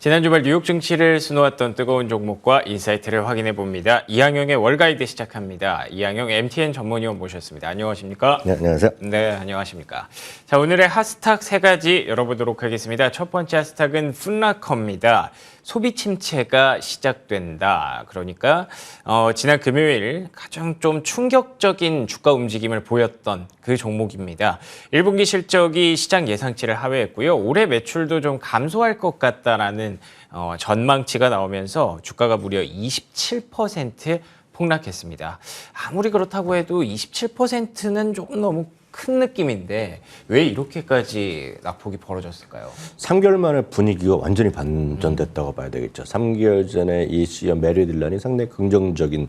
지난 주말 뉴욕 증시를 수놓았던 뜨거운 종목과 인사이트를 확인해 봅니다. 이항영의 월가이드 시작합니다. 이항영 MTN 전문위원 모셨습니다. 안녕하십니까? 네, 안녕하세요. 네, 안녕하십니까. 자, 오늘의 핫스탁 세 가지 열어보도록 하겠습니다. 첫 번째 핫스탁은 푼라커입니다. 소비 침체가 시작된다. 그러니까 어, 지난 금요일 가장 좀 충격적인 주가 움직임을 보였던 그 종목입니다. 1분기 실적이 시장 예상치를 하회했고요. 올해 매출도 좀 감소할 것 같다라는 어, 전망치가 나오면서 주가가 무려 27% 폭락했습니다. 아무리 그렇다고 해도 27%는 조금 너무 큰 느낌인데 왜 이렇게까지 낙폭이 벌어졌을까요? 3개월 만에 분위기가 완전히 반전됐다고 봐야 되겠죠. 3개월 전에 이 CEO 메리 딜란이 상당히 긍정적인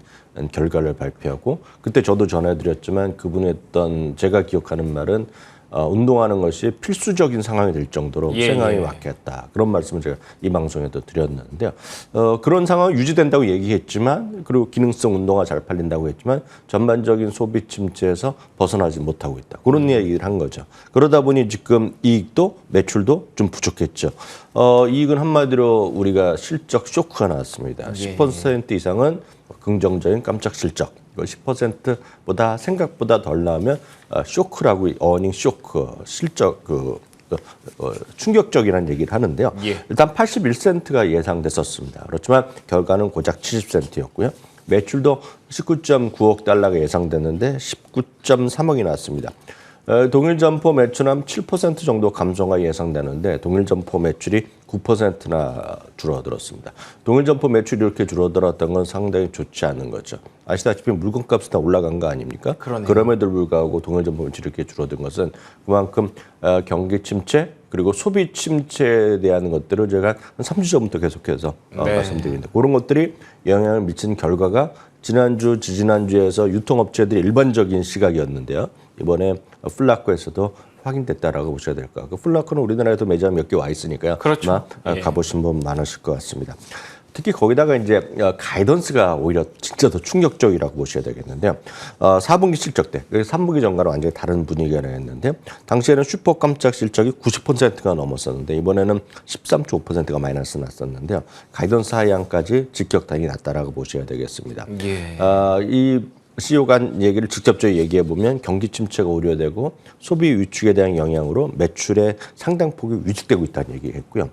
결과를 발표하고 그때 저도 전해드렸지만 그분이 했던 제가 기억하는 말은 어, 운동하는 것이 필수적인 상황이 될 정도로 예, 생각이 예. 왔겠다. 그런 말씀을 제가 이 방송에도 드렸는데요. 어, 그런 상황이 유지된다고 얘기했지만 그리고 기능성 운동화 잘 팔린다고 했지만 전반적인 소비 침체에서 벗어나지 못하고 있다. 그런 얘기를 한 거죠. 그러다 보니 지금 이익도 매출도 좀 부족했죠. 어, 이익은 한마디로 우리가 실적 쇼크가 나왔습니다. 예. 10% 이상은 긍정적인 깜짝 실적. 이거 10%보다 생각보다 덜 나오면 어, 쇼크라고 이 어닝 쇼크 실적 그 어, 어, 충격적이라는 얘기를 하는데요. 예. 일단 81센트가 예상됐었습니다. 그렇지만 결과는 고작 70센트였고요. 매출도 19.9억 달러가 예상됐는데 19.3억이 나왔습니다. 어, 동일 점포 매출은 7% 정도 감소가 예상되는데 동일 점포 매출이 9%나 줄어들었습니다. 동일 점포 매출이 이렇게 줄어들었던 건 상당히 좋지 않은 거죠. 아시다시피 물건값이 다 올라간 거 아닙니까? 그러네요. 그럼에도 불구하고 동일 점포 매출이 이렇게 줄어든 것은 그만큼 어, 경기 침체 그리고 소비 침체에 대한 것들을 제가 한 3주 전부터 계속해서 어, 네. 말씀드리는데 그런 것들이 영향을 미친 결과가 지난주, 지지난주에서 유통업체들이 일반적인 시각이었는데요. 이번에 플라코에서도 확인됐다라고 보셔야 될것 같고 플라코는 우리나라에도 매장 몇 개 와 있으니까요. 그렇죠. 예. 가보신 분 많으실 것 같습니다. 특히 거기다가 이제 어, 가이던스가 오히려 진짜 더 충격적이라고 보셔야 되겠는데요. 어, 4분기 실적 때, 3분기 전과는 완전히 다른 분위기가 나왔는데 당시에는 슈퍼 깜짝 실적이 90%가 넘었었는데 이번에는 13.5%가 마이너스 났었는데요. 가이던스 하향까지 직격탄이 났다라고 보셔야 되겠습니다. 예. 아, 이 CEO가 한 얘기를 직접적으로 얘기해 보면 경기 침체가 우려되고 소비 위축에 대한 영향으로 매출의 상당폭이 위축되고 있다는 얘기했고요.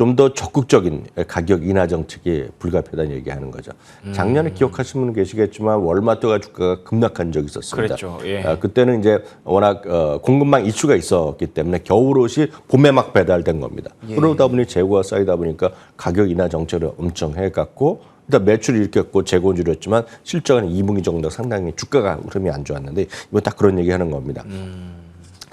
좀 더 적극적인 가격 인하 정책이 불가피하다는 얘기하는 거죠. 음. 작년에 기억하시는 분 계시겠지만 월마트가 주가가 급락한 적이 있었습니다. 그랬죠. 예. 아, 그때는 이제 워낙 어, 공급망 이슈가 있었기 때문에 겨울옷이 봄에 막 배달된 겁니다. 예. 그러다 보니 재고가 쌓이다 보니까 가격 인하 정책을 엄청 해갔고 일단 매출이 이렇게 했고 재고는 줄였지만 실적은 2분기 정도 상당히 주가가 흐름이 안 좋았는데 이건 딱 그런 얘기 하는 겁니다.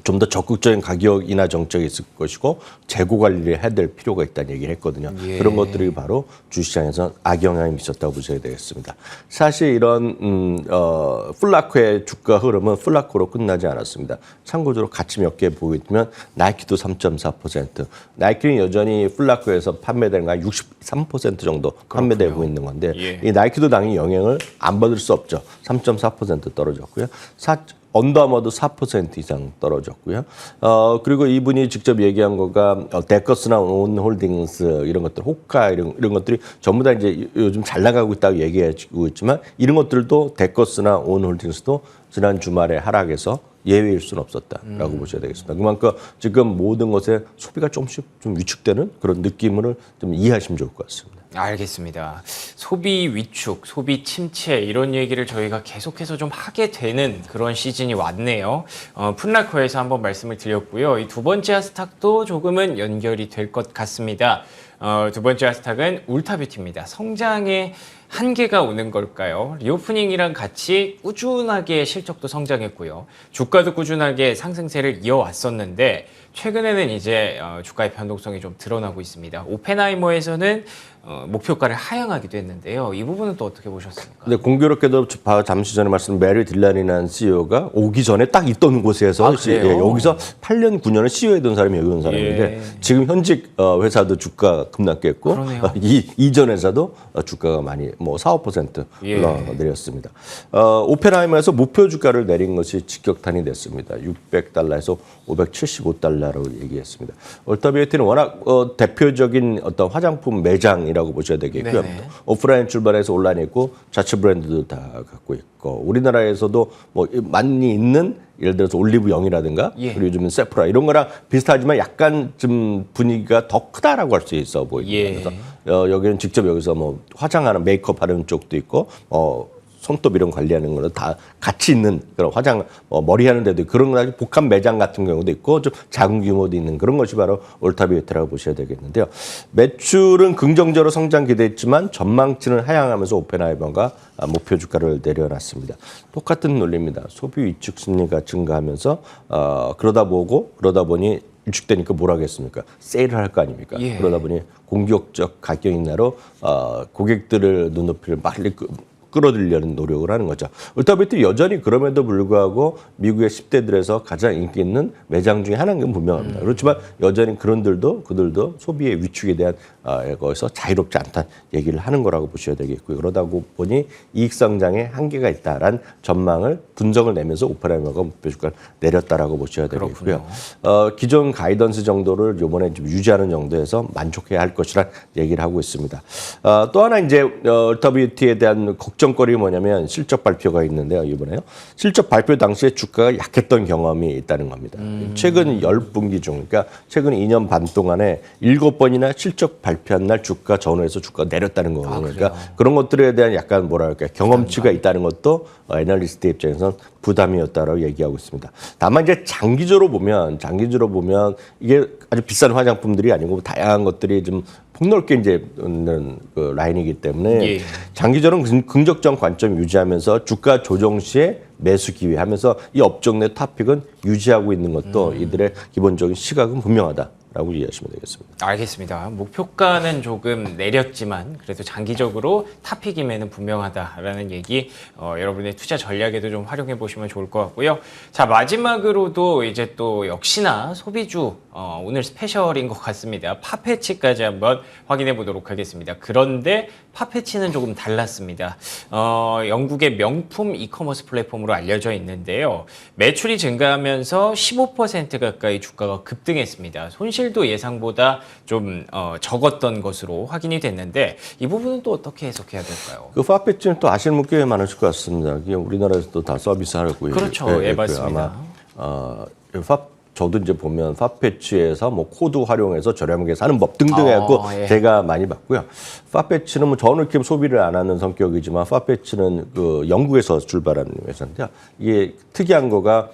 좀 더 적극적인 가격 인하 정책이 있을 것이고 재고 관리를 해야 될 필요가 있다는 얘기를 했거든요. 예. 그런 것들이 바로 주시장에서 악영향이 미쳤다고 보셔야 되겠습니다. 사실 이런 음, 어, 플라코의 주가 흐름은 플라코로 끝나지 않았습니다. 참고적으로 같이 몇 개 보이면 나이키도 3.4%, 나이키는 여전히 플라코에서 판매되는 거한63% 정도 판매되고 있는 건데 예. 이 나이키도 당연히 영향을 안 받을 수 없죠. 3.4% 떨어졌고요. 사, 언더아머도 4% 이상 떨어졌고요. 어, 그리고 이분이 직접 얘기한 거가 어, 데커스나 온홀딩스 이런 것들, 호카 이런, 이런 것들이 전부 다 이제 요즘 잘 나가고 있다고 얘기하고 있지만 이런 것들도 데커스나 온홀딩스도 지난 주말에 하락해서 예외일 수는 없었다라고 보셔야 되겠습니다. 그만큼 지금 모든 것에 소비가 조금씩 좀 위축되는 그런 느낌을 좀 이해하시면 좋을 것 같습니다. 알겠습니다. 소비 위축, 소비 침체 이런 얘기를 저희가 계속해서 좀 하게 되는 그런 시즌이 왔네요. 어, 푼라커에서 한번 말씀을 드렸고요. 이 두 번째 하스탁도 조금은 연결이 될 것 같습니다. 어, 두 번째 하스탁은 울타뷰티입니다. 성장의 한계가 오는 걸까요? 리오프닝이랑 같이 꾸준하게 실적도 성장했고요. 주가도 꾸준하게 상승세를 이어왔었는데 최근에는 이제 어, 주가의 변동성이 좀 드러나고 있습니다. 오펜하이머에서는 어, 목표가를 하향하기도 했는데요. 이 부분은 또 어떻게 보셨습니까? 근데 공교롭게도 바- 잠시 전에 말씀 메리 딜란이라는 CEO가 오기 전에 딱 있던 곳에서 아, 그래요? 예, 여기서 8년 9년을 CEO했던 사람이 여기 온 사람인데 예. 지금 현직 어, 회사도 주가 급락했고 그러네요. 어, 이 이전 회사도 어, 주가가 많이 뭐 4, 5% 예. 흘러내렸습니다. 어, 오펜하이머에서 목표 주가를 내린 것이 직격탄이 됐습니다. 600달러에서 575달러로 얘기했습니다. 올타비에티는 워낙 어, 대표적인 어떤 화장품 매장이라 고 보셔야 되겠고요. 네네. 오프라인 출발해서 온라인에 있고 자체 브랜드도 다 갖고 있고 우리나라에서도 뭐 많이 있는 예를 들어서 올리브 영이라든가 예. 그리고 요즘은 세프라 이런 거랑 비슷하지만 약간 좀 분위기가 더 크다라고 할 수 있어 보입니다. 예. 그래서 어, 여기는 직접 여기서 뭐 화장하는 메이크업 하는 쪽도 있고 어 손톱 이런 관리하는 거는 다 같이 있는 그런 화장 어, 머리 하는 데도 그런 아주 복합 매장 같은 경우도 있고 좀 작은 규모도 있는 그런 것이 바로 올타비에트라고 보셔야 되겠는데요. 매출은 긍정적으로 성장 기대했지만 전망치는 하향하면서 오펜하이머가 아, 목표 주가를 내려놨습니다. 똑같은 논리입니다. 소비 위축 심리가 증가하면서 어, 그러다 보고 그러다 보니 위축되니까 뭘 하겠습니까? 세일을 할 거 아닙니까? 예. 그러다 보니 공격적 가격 인하로 어, 고객들을 눈높이를 빨리 끄, 끌어들이려는 노력을 하는 거죠. 울타비트 여전히 그럼에도 불구하고 미국의 10대들에서 가장 인기 있는 매장 중에 하나인 건 분명합니다. 그렇지만 여전히 그런들도 그들도 소비의 위축에 대한 어, 거기서 자유롭지 않다는 얘기를 하는 거라고 보셔야 되겠고요. 그러다 보니 이익 성장에 한계가 있다라는 전망을 분석을 내면서 오페라이머가 목표 주가를 내렸다라고 보셔야 되겠고요. 어, 기존 가이던스 정도를 이번에 좀 유지하는 정도에서 만족해야 할 것이라 얘기를 하고 있습니다. 어, 또 하나 이제 어, 울타비티에 대한 걱 정거리 뭐냐면 실적 발표가 있는데요. 이번에요. 실적 발표 당시에 주가가 약했던 경험이 있다는 겁니다. 최근 10분기 중 그러니까 최근 2년 반 동안에 7번이나 실적 발표한 날 주가 전후에서 주가가 내렸다는 거거든요. 그러니까 그런 것들에 대한 약간 뭐랄까 경험치가 있다는 것도 어, 애널리스트 입장에서는 부담이었다라고 얘기하고 있습니다. 다만 이제 장기적으로 보면 장기적으로 보면 이게 아주 비싼 화장품들이 아니고 다양한 것들이 좀 폭넓게 이제 있는 그 라인이기 때문에 예. 장기적으로 긍- 긍정적 관점 유지하면서 주가 조정 시에 매수 기회 하면서 이 업종 내 탑픽은 유지하고 있는 것도 이들의 기본적인 시각은 분명하다 라고 이해하시면 되겠습니다. 알겠습니다. 목표가는 조금 내렸지만 그래도 장기적으로 탑픽임에는 분명하다라는 얘기 어, 여러분의 투자 전략에도 좀 활용해 보시면 좋을 것 같고요. 자 마지막으로도 이제 또 역시나 소비주 어, 오늘 스페셜인 것 같습니다. 파페치까지 한번 확인해 보도록 하겠습니다. 그런데 파페치는 조금 달랐습니다. 어, 영국의 명품 이커머스 플랫폼으로 알려져 있는데요. 매출이 증가하면서 15% 가까이 주가가 급등했습니다. 손실도 예상보다 좀 어, 적었던 것으로 확인이 됐는데 이 부분은 또 어떻게 해석해야 될까요? 그 파페치는 또 아시는 분꽤 많으실 것 같습니다. 우리나라에서도 다 서비스하고 그렇죠. 있- 예, 있고요. 맞습니다. 아마 어, 파, 저도 이제 보면 파페치에서 뭐 코드 활용해서 저렴하게 사는 법 등등 아, 해갖고 예. 제가 많이 봤고요. 파페치는 뭐 저는 이렇게 소비를 안 하는 성격이지만 파페치는 그 영국에서 출발한 회사인데요. 이게 특이한 거가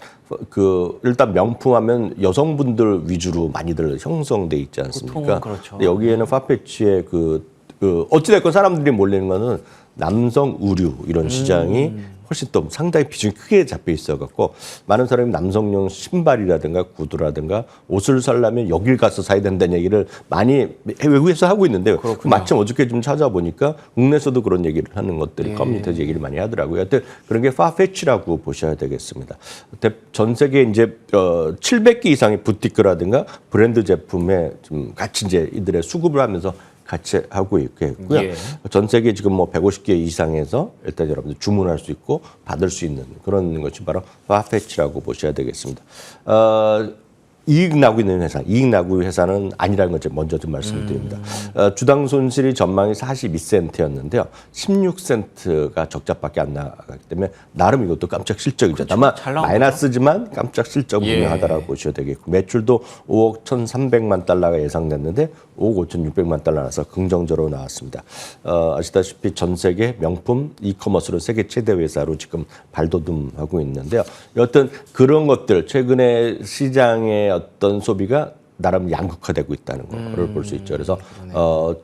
그 일단 명품하면 여성분들 위주로 많이들 형성돼 있지 않습니까? 그렇죠. 근데 여기에는 파페치의 그, 그 어찌됐건 사람들이 몰리는 거는 남성 의류 이런 시장이 음. 훨씬 또 상당히 비중이 크게 잡혀 있어 갖고 많은 사람이 남성용 신발이라든가 구두라든가 옷을 살려면 여길 가서 사야 된다는 얘기를 많이 외국에서 하고 있는데요. 마침 어저께 좀 찾아보니까 국내에서도 그런 얘기를 하는 것들이 예. 커뮤니티에서 얘기를 많이 하더라고요. 하여튼 그런 게 파페치라고 보셔야 되겠습니다. 대- 전 세계 이제 어, 700개 이상의 부티크라든가 브랜드 제품에 좀 같이 이제 이들의 수급을 하면서 같이 하고 있고요. 예. 전 세계 지금 뭐 150개 이상에서 일단 여러분들 주문할 수 있고 받을 수 있는 그런 것이 바로 파페치라고 보셔야 되겠습니다. 어, 이익 나고 있는 회사, 이익 나고 있는 회사는 아니라는 걸 제가 먼저 좀 말씀을 드립니다. 어, 주당 손실이 전망이 42센트였는데요. 16센트가 적자밖에 안 나가기 때문에 나름 이것도 깜짝 실적이죠. 다만 잘 나온 마이너스지만 깜짝 실적은 예. 분명하다라고 보셔야 되겠고 매출도 5억 1,300만 달러가 예상됐는데 5억 5,600만 달러 나서 긍정적으로 나왔습니다. 어, 아시다시피 전 세계 명품 이커머스로 세계 최대 회사로 지금 발돋움하고 있는데요. 여튼 그런 것들 최근에 시장의 어떤 소비가 나름 양극화되고 있다는 거를 볼수 있죠. 그래서 어,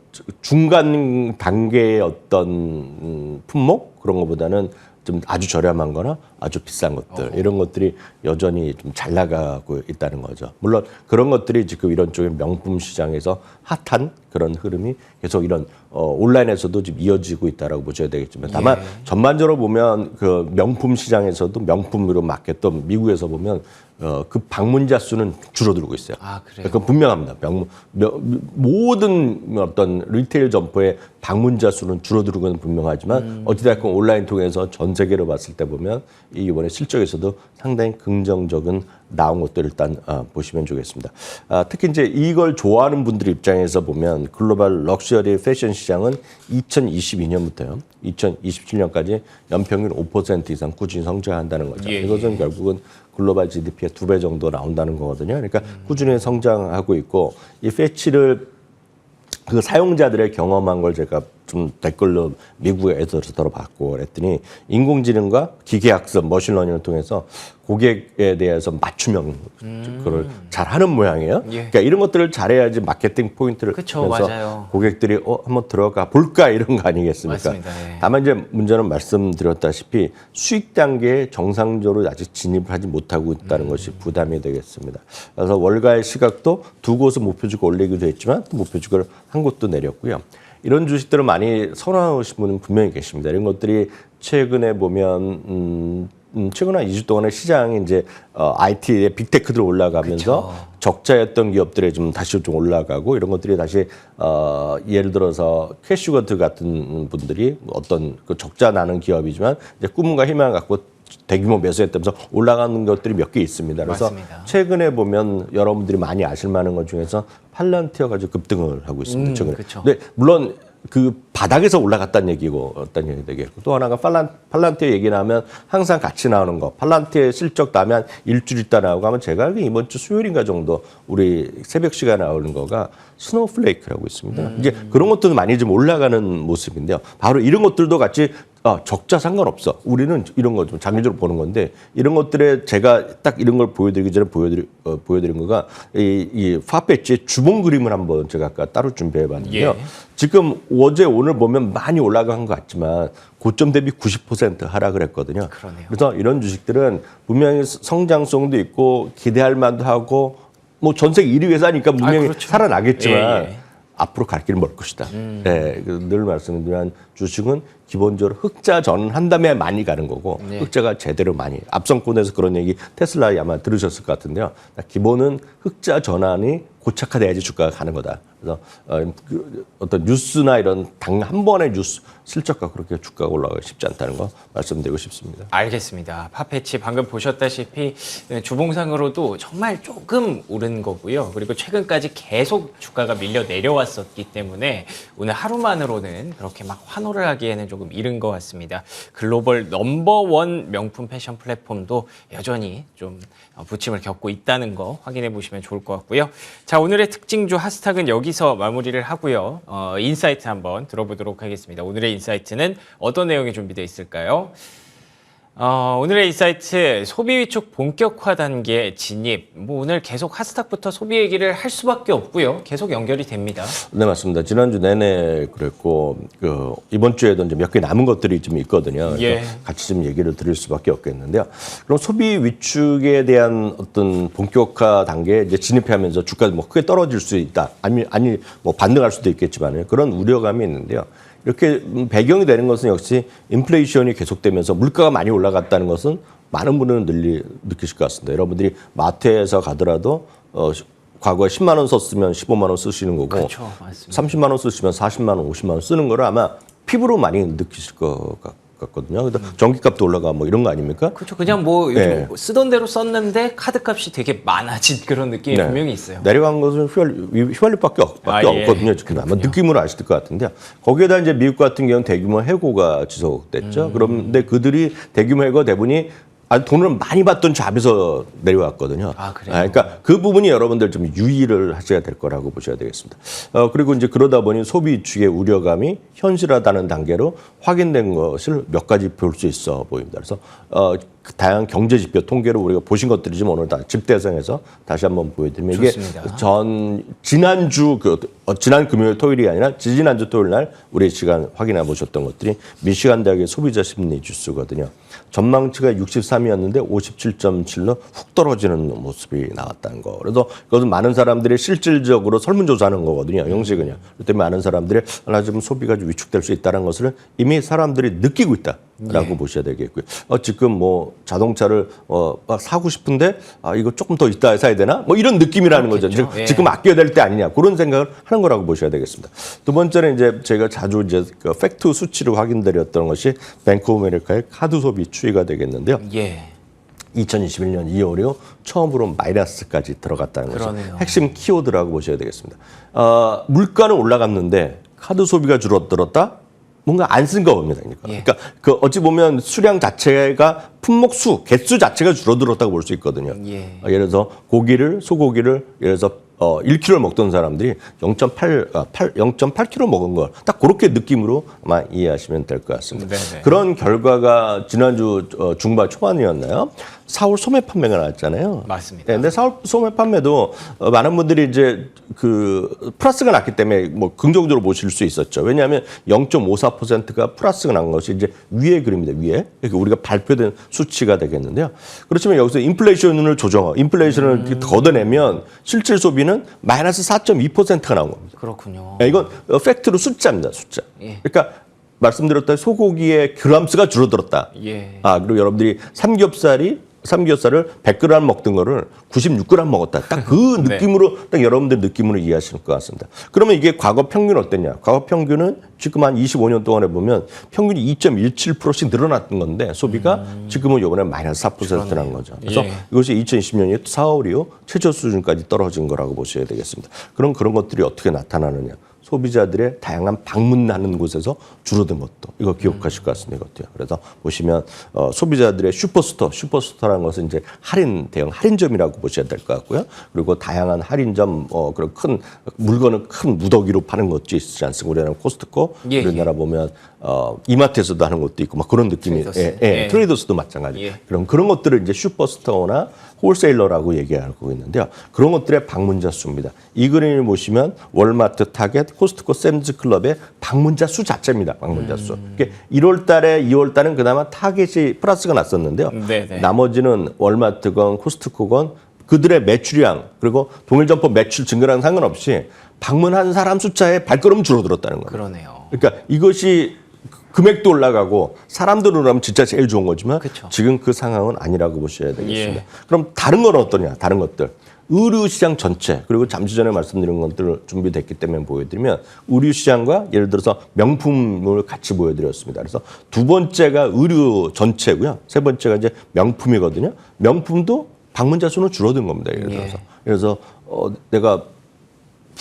중간 단계의 어떤 음, 품목 그런 것보다는 좀 아주 저렴한 거나 아주 비싼 것들 이런 것들이 여전히 좀 잘 나가고 있다는 거죠. 물론 그런 것들이 지금 이런 쪽의 명품 시장에서 핫한 그런 흐름이 계속 이런 어, 온라인에서도 지금 이어지고 있다라고 보셔야 되겠지만 다만 전반적으로 보면 그 명품 시장에서도 명품으로 맡겼던 미국에서 보면 어, 그 방문자 수는 줄어들고 있어요. 아, 그래요? 그건 분명합니다. 명, 명, 모든 어떤 리테일 점포의 방문자 수는 줄어들고 는 분명하지만 음. 어찌됐건 온라인 통해서 전 세계로 봤을 때 보면 이 이번에 실적에서도 상당히 긍정적인 나온 것들 일단 아, 보시면 좋겠습니다. 아, 특히 이제 이걸 좋아하는 분들 입장에서 보면 글로벌 럭셔리 패션 시장은 2022년부터요, 2027년까지 연평균 5% 이상 꾸준히 성장한다는 거죠. 예, 이것은 결국은 글로벌 GDP의 두 배 정도 나온다는 거거든요. 그러니까 꾸준히 성장하고 있고 이 패치를 그 사용자들의 경험한 걸 제가 좀 댓글로 미국에서 들어봤고 그랬더니 인공지능과 기계학습, 머신러닝을 통해서 고객에 대해서 맞춤형 그걸 잘하는 모양이에요. 예. 그러니까 이런 것들을 잘해야지 마케팅 포인트를 그쵸, 맞아요. 고객들이 어 한번 들어가 볼까 이런 거 아니겠습니까? 맞습니다. 예. 다만 이제 문제는 말씀드렸다시피 수익 단계에 정상적으로 아직 진입을 하지 못하고 있다는 음. 것이 부담이 되겠습니다. 그래서 월가의 시각도 두 곳을 목표주가 올리기도 했지만 또 목표주가를 한 곳도 내렸고요. 이런 주식들을 많이 선호하시는 분은 분명히 계십니다. 이런 것들이 최근에 보면 음, 음, 최근 한 2주 동안에 시장이 이제 어, IT의 빅테크들 올라가면서 적자였던 기업들이 좀 다시 좀 올라가고 이런 것들이 다시 어, 예를 들어서 캐슈거트 같은 분들이 어떤 그 적자 나는 기업이지만 이제 꿈과 희망을 갖고 대규모 매수했다면서 올라가는 것들이 몇 개 있습니다. 그래서 맞습니다. 최근에 보면 여러분들이 많이 아실 만한 것 중에서 팔란티어 가 지금 급등을 하고 있습니다. 음, 최근에. 그쵸. 근데 물론 그 바닥에서 올라갔다는 얘기고 어떤 얘기 되겠고 또 하나가 팔란 팔란티어 얘기 나면 항상 같이 나오는 거 팔란티어 실적 나면 일주일 있다 나오고 하면 제가 알기로 이번 주 수요일인가 정도 우리 새벽 시간에 나오는 거가 스노우플레이크라고 있습니다. 음. 이제 그런 것들은 많이 좀 올라가는 모습인데요. 바로 이런 것들도 같이 아, 적자 상관없어. 우리는 이런 거 좀 장기적으로 보는 건데 이런 것들에 제가 딱 이런 걸 보여드리기 전에 보여드리, 어, 보여드린 거가 이, 이 파페치의 주봉 그림을 한번 제가 아까 따로 준비해봤는데요. 예. 지금 어제 오늘 보면 많이 올라간 것 같지만 고점 대비 90% 하락을 했거든요. 그러네요. 그래서 이런 주식들은 분명히 성장성도 있고 기대할 만도 하고 뭐 전 세계 1위 회사니까 분명히 그렇죠. 살아나겠지만 예, 예. 앞으로 갈 길은 멀 것이다. 네, 그늘 말씀드리면 주식은 기본적으로 흑자 전한 다음에 많이 가는 거고 네. 흑자가 제대로 많이 앞선권에서 그런 얘기 테슬라 아마 들으셨을 것 같은데요. 기본은 흑자 전환이 고착화돼야지 주가가 가는 거다. 그래서 어, 그 어떤 뉴스나 이런 당 한 번의 뉴스 실적과 그렇게 주가가 올라가기 쉽지 않다는 거 말씀드리고 싶습니다. 알겠습니다. 파페치 방금 보셨다시피 네, 주봉상으로도 정말 조금 오른 거고요. 그리고 최근까지 계속 주가가 밀려 내려왔었기 때문에 오늘 하루만으로는 그렇게 막 환호를 하기에는 조금 이른 것 같습니다. 글로벌 넘버원 명품 패션 플랫폼도 여전히 좀 어, 부침을 겪고 있다는 거 확인해 보시면 좋을 것 같고요. 자 오늘의 특징주 하스탁은 여기서 마무리를 하고요. 어, 인사이트 한번 들어보도록 하겠습니다. 오늘의 인사이트는 어떤 내용이 준비되어 있을까요? 어, 오늘의 인사이트 소비 위축 본격화 단계 진입. 뭐 오늘 계속 하스탁부터 소비 얘기를 할 수밖에 없고요. 계속 연결이 됩니다. 네 맞습니다. 지난주 내내 그랬고 그 이번 주에도 이제 몇 개 남은 것들이 좀 있거든요. 예. 같이 좀 얘기를 드릴 수밖에 없겠는데요. 그럼 소비 위축에 대한 어떤 본격화 단계에 이제 진입하면서 주가가 뭐 크게 떨어질 수 있다. 아니 아니 뭐 반등할 수도 있겠지만 그런 우려감이 있는데요. 이렇게 음, 배경이 되는 것은 역시 인플레이션이 계속되면서 물가가 많이 올라갔다는 것은 많은 분들은 늘리, 느끼실 것 같습니다. 여러분들이 마트에서 가더라도 어, 시- 과거에 10만 원 썼으면 15만 원 쓰시는 거고 그렇죠. 맞습니다. 30만 원 쓰시면 40만 원, 50만 원 쓰는 거를 아마 피부로 많이 느끼실 것 같- 같거든요. 그래서 전기값도 올라가 뭐 이런 거 아닙니까? 그렇죠. 그냥 뭐 요즘 네. 쓰던 대로 썼는데 카드값이 되게 많아진 그런 느낌이 네. 분명히 있어요. 내려간 것은 휘발유, 휘발유밖에 없, 밖에 아, 예. 없거든요. 지금 아마 느낌으로 아실 것 같은데요. 거기에다 이제 미국 같은 경우는 대규모 해고가 지속됐죠. 음. 그런데 그들이 대규모 해고 대부분이 아, 돈을 많이 받던 잡에서 내려왔거든요. 아, 그래요? 그러니까 그 부분이 여러분들 좀 유의를 하셔야 될 거라고 보셔야 되겠습니다. 어, 그리고 이제 그러다 보니 소비 측의 우려감이 현실화다는 단계로 확인된 것을 몇 가지 볼 수 있어 보입니다. 그래서 어, 그 다양한 경제 지표 통계를 우리가 보신 것들이지만 오늘 다 집대성에서 다시 한번 보여드리면 이게 좋습니다. 전 지난주 그 어, 지난 금요일 토요일이 아니라 지지난주 토요일 날 우리 시간 확인해 보셨던 것들이 미시간 대학의 소비자 심리 지수거든요. 전망치가 63이었는데 57.7로 훅 떨어지는 모습이 나왔다는 거. 그래서 그것은 많은 사람들이 실질적으로 설문조사하는 거거든요. 형식은요. 그렇기 때문에 많은 사람들이 나 지금 소비가 좀 위축될 수 있다는 것을 이미 사람들이 느끼고 있다. 라고 보셔야 되겠고요. 어, 지금 뭐 자동차를 어, 막 사고 싶은데 아, 이거 조금 더 이따 사야 되나? 뭐 이런 느낌이라는 거죠. 그렇겠죠. 지금, 예. 지금 아껴야 될 때 아니냐. 그런 생각을 하는 거라고 보셔야 되겠습니다. 두 번째는 이제 제가 자주 이제 그 팩트 수치로 확인드렸던 것이 뱅크 오브 아메리카의 카드 소비 추이가 되겠는데요. 예. 2021년 2월 이후 처음으로 마이너스까지 들어갔다는 그러네요. 핵심 키워드라고 보셔야 되겠습니다. 어, 물가는 올라갔는데 카드 소비가 줄어들었다? 뭔가 안 쓴 거 봅니다. 그러니까. 예. 그러니까 그 어찌 보면 수량 자체가 품목 수, 개수 자체가 줄어들었다고 볼 수 있거든요. 예. 어, 예를 들어서 고기를 소고기를 예를 들어서 어, 1kg 먹던 사람들이 0.8, 아, 8, 0.8kg 먹은 걸 딱 그렇게 느낌으로 아마 이해하시면 될 것 같습니다. 네네. 그런 결과가 지난주 어, 중반 초반이었나요? 4월 소매 판매가 나왔잖아요. 맞습니다. 네, 근데 4월 소매 판매도 어, 많은 분들이 이제 그 플러스가 났기 때문에 뭐 긍정적으로 보실 수 있었죠. 왜냐하면 0.54%가 플러스가 난 것이 이제 위에 그립니다. 위에 이렇게 우리가 발표된 수치가 되겠는데요. 그렇지만 여기서 인플레이션을 조정하고 인플레이션을 음. 걷어내면 실질 소비는 마이너스 4.2%가 나온 겁니다. 그렇군요. 야, 이건 어, 팩트로 숫자입니다, 숫자. 예. 그러니까 말씀드렸던 소고기의 그람수가 줄어들었다. 예. 아, 그리고 여러분들이 삼겹살이 삼겹살을 100g 먹던 거를 96g 먹었다. 딱그 네. 느낌으로 딱 여러분들 느낌으로 이해하실 것 같습니다. 그러면 이게 과거 평균 어땠냐? 과거 평균은 지금 한 25년 동안에 보면 평균이 2.17%씩 늘어났던 건데 소비가 지금은 이번에 마이너스 4%란 거죠. 그래서 음. 예. 이것이 2020년에 4월 이후 최저 수준까지 떨어진 거라고 보셔야 되겠습니다. 그럼 그런 것들이 어떻게 나타나느냐? 소비자들의 다양한 방문하는 곳에서 줄어든 것도 이거 기억하실 것 같습니다. 이것도요. 그래서 보시면 어, 소비자들의 슈퍼스토어, 슈퍼스토어라는 것은 이제 할인 대형 할인점이라고 보셔야 될 것 같고요. 그리고 다양한 할인점, 어, 그런 큰 물건을 큰 무더기로 파는 것도 있지 않습니까? 우리나라 코스트코, 예, 우리나라 보면 어, 이마트에서도 하는 것도 있고 막 그런 느낌이, 트레이더스. 예, 예, 예. 트레이더스도 마찬가지. 예. 그럼 그런 것들을 이제 슈퍼스토어나 홀세일러라고 얘기하고 있는데요. 그런 것들의 방문자 수입니다. 이 그림을 보시면 월마트, 타겟, 코스트코, 샘즈 클럽의 방문자 수 자체입니다. 방문자 수. 음. 이게 1월 달에 2월 달은 그나마 타겟이 플러스가 났었는데요. 네네. 나머지는 월마트건 코스트코건 그들의 매출량 그리고 동일 점포 매출 증가랑 상관없이 방문한 사람 숫자의 발걸음 줄어들었다는 거예요. 그러네요. 그러니까 이것이 금액도 올라가고 사람들 늘어나면 진짜 제일 좋은 거지만 그쵸. 지금 그 상황은 아니라고 보셔야 되겠습니다. 예. 그럼 다른 건 어떠냐? 다른 것들. 의류 시장 전체 그리고 잠시 전에 말씀드린 것들 준비됐기 때문에 보여드리면 의류 시장과 예를 들어서 명품을 같이 보여드렸습니다. 그래서 두 번째가 의류 전체고요. 세 번째가 이제 명품이거든요. 명품도 방문자 수는 줄어든 겁니다. 예를 예. 들어서 그래서 어, 내가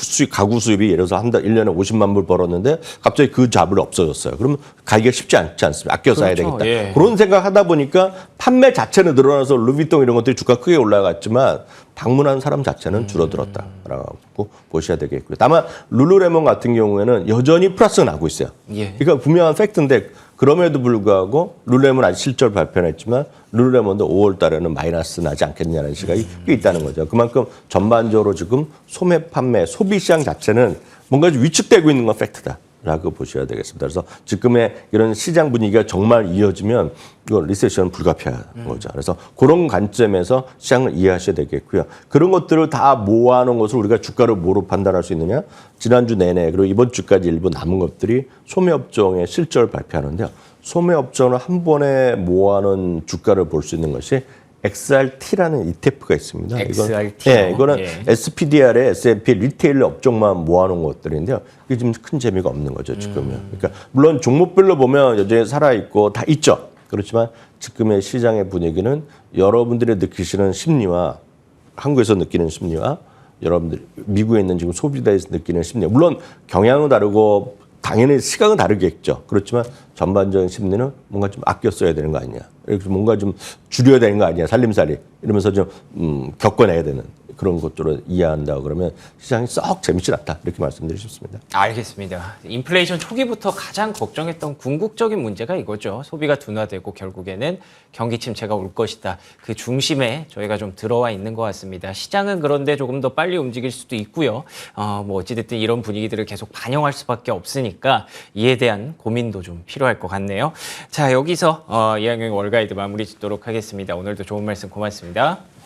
수입 가구 수입이 예를 들어서 한 달 1년에 50만 불 벌었는데 갑자기 그 잡을 없어졌어요. 그러면 가기가 쉽지 않지 않습니까? 아껴 써야 그렇죠. 되겠다. 예. 그런 생각 하다 보니까 판매 자체는 늘어나서 루비통 이런 것들이 주가 크게 올라갔지만 방문한 사람 자체는 음. 줄어들었다라고 보셔야 되겠고요. 다만 룰루레몬 같은 경우에는 여전히 플러스가 나고 있어요. 예. 그러니까 분명한 팩트인데 그럼에도 불구하고 룰루레몬 아직 실적 발표는 했지만 룰루레몬도 5월 달에는 마이너스 나지 않겠냐는 시각이 꽤 있다는 거죠. 그만큼 전반적으로 지금 소매 판매 소비 시장 자체는 뭔가 좀 위축되고 있는 건 팩트다. 라고 보셔야 되겠습니다. 그래서 지금의 이런 시장 분위기가 정말 이어지면 이거 리세션은 불가피한 거죠. 그래서 그런 관점에서 시장을 이해하셔야 되겠고요. 그런 것들을 다 모아놓은 것을 우리가 주가를 뭐로 판단할 수 있느냐? 지난주 내내 그리고 이번 주까지 일부 남은 것들이 소매업종의 실적을 발표하는데요. 소매업종을 한 번에 모아놓은 주가를 볼 수 있는 것이 XRT라는 ETF가 있습니다. XRT 요? 예, 이거는 예. SPDR의 S&P 리테일 업종만 모아놓은 것들인데요. 이게 지금 큰 재미가 없는 거죠, 지금은. 음. 그러니까 물론 종목별로 보면 여전히 살아 있고 다 있죠. 그렇지만 지금의 시장의 분위기는 여러분들이 느끼시는 심리와 한국에서 느끼는 심리와 여러분들 미국에 있는 지금 소비자에서 느끼는 심리 물론 경향은 다르고 당연히 시각은 다르겠죠. 그렇지만 전반적인 심리는 뭔가 좀 아껴 써야 되는 거 아니냐. 이렇게 뭔가 좀 줄여야 되는 거 아니냐. 살림살이 이러면서 좀 음, 겪어내야 되는 그런 것들을 이해한다 그러면 시장이 썩 재밌지 않다 이렇게 말씀드리고 싶습니다. 알겠습니다. 인플레이션 초기부터 가장 걱정했던 궁극적인 문제가 이거죠. 소비가 둔화되고 결국에는 경기 침체가 올 것이다. 그 중심에 저희가 좀 들어와 있는 것 같습니다. 시장은 그런데 조금 더 빨리 움직일 수도 있고요. 어, 뭐 어찌됐든 이런 분위기들을 계속 반영할 수밖에 없으니까 이에 대한 고민도 좀 필요할 것 같네요. 자 여기서 어, 이학용 월가이드 마무리 짓도록 하겠습니다. 오늘도 좋은 말씀 고맙습니다.